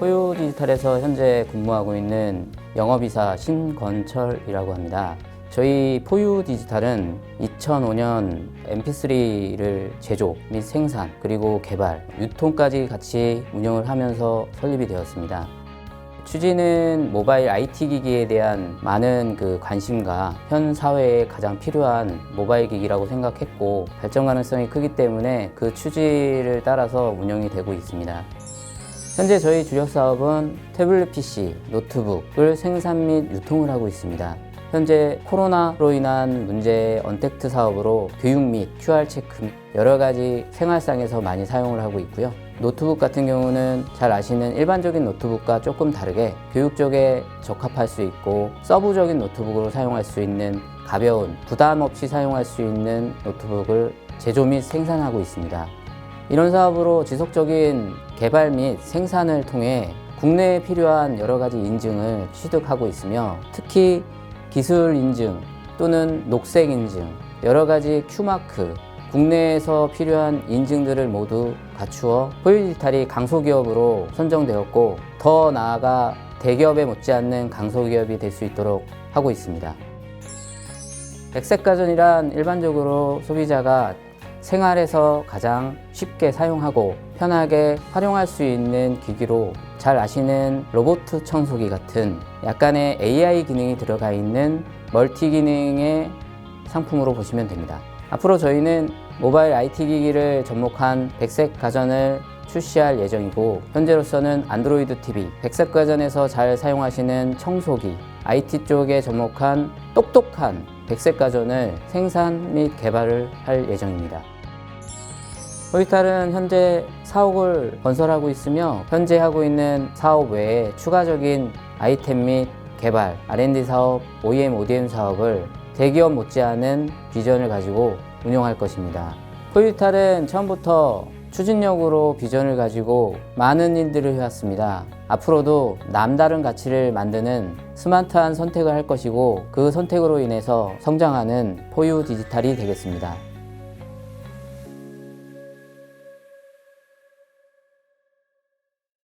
호요 디지털에서 현재 근무하고 있는 영업이사 신건철이라고 합니다. 저희 포유 디지털은 2005년 MP3를 제조 및 생산 그리고 개발, 유통까지 같이 운영을 하면서 설립이 되었습니다. 취지는 모바일 IT 기기에 대한 많은 그 관심과 현 사회에 가장 필요한 모바일 기기라고 생각했고 발전 가능성이 크기 때문에 그 취지를 따라서 운영이 되고 있습니다. 현재 저희 주력 사업은 태블릿 PC, 노트북을 생산 및 유통을 하고 있습니다. 현재 코로나로 인한 문제 언택트 사업으로 교육 및 QR 체크 및 여러 가지 생활상에서 많이 사용을 하고 있고요. 노트북 같은 경우는 잘 아시는 일반적인 노트북과 조금 다르게 교육 쪽에 적합할 수 있고 서브적인 노트북으로 사용할 수 있는 가벼운 부담 없이 사용할 수 있는 노트북을 제조 및 생산하고 있습니다. 이런 사업으로 지속적인 개발 및 생산을 통해 국내에 필요한 여러 가지 인증을 취득하고 있으며 특히 기술 인증 또는 녹색 인증, 여러 가지 큐마크, 국내에서 필요한 인증들을 모두 갖추어 포유디지털이 강소기업으로 선정되었고 더 나아가 대기업에 못지않는 강소기업이 될 수 있도록 하고 있습니다. 백색가전이란 일반적으로 소비자가 생활에서 가장 쉽게 사용하고 편하게 활용할 수 있는 기기로 잘 아시는 로봇 청소기 같은 약간의 AI 기능이 들어가 있는 멀티 기능의 상품으로 보시면 됩니다. 앞으로 저희는 모바일 IT 기기를 접목한 백색 가전을 출시할 예정이고 현재로서는 안드로이드 TV, 백색 가전에서 잘 사용하시는 청소기, IT 쪽에 접목한 똑똑한 백색 가전을 생산 및 개발을 할 예정입니다. 호이탈은 현재 사옥을 건설하고 있으며 현재 하고 있는 사업 외에 추가적인 아이템 및 개발, R&D 사업, OEM, ODM 사업을 대기업 못지않은 비전을 가지고 운영할 것입니다. 포유탈은 처음부터 추진력으로 비전을 가지고 많은 일들을 해왔습니다. 앞으로도 남다른 가치를 만드는 스마트한 선택을 할 것이고 그 선택으로 인해서 성장하는 포유 디지털이 되겠습니다.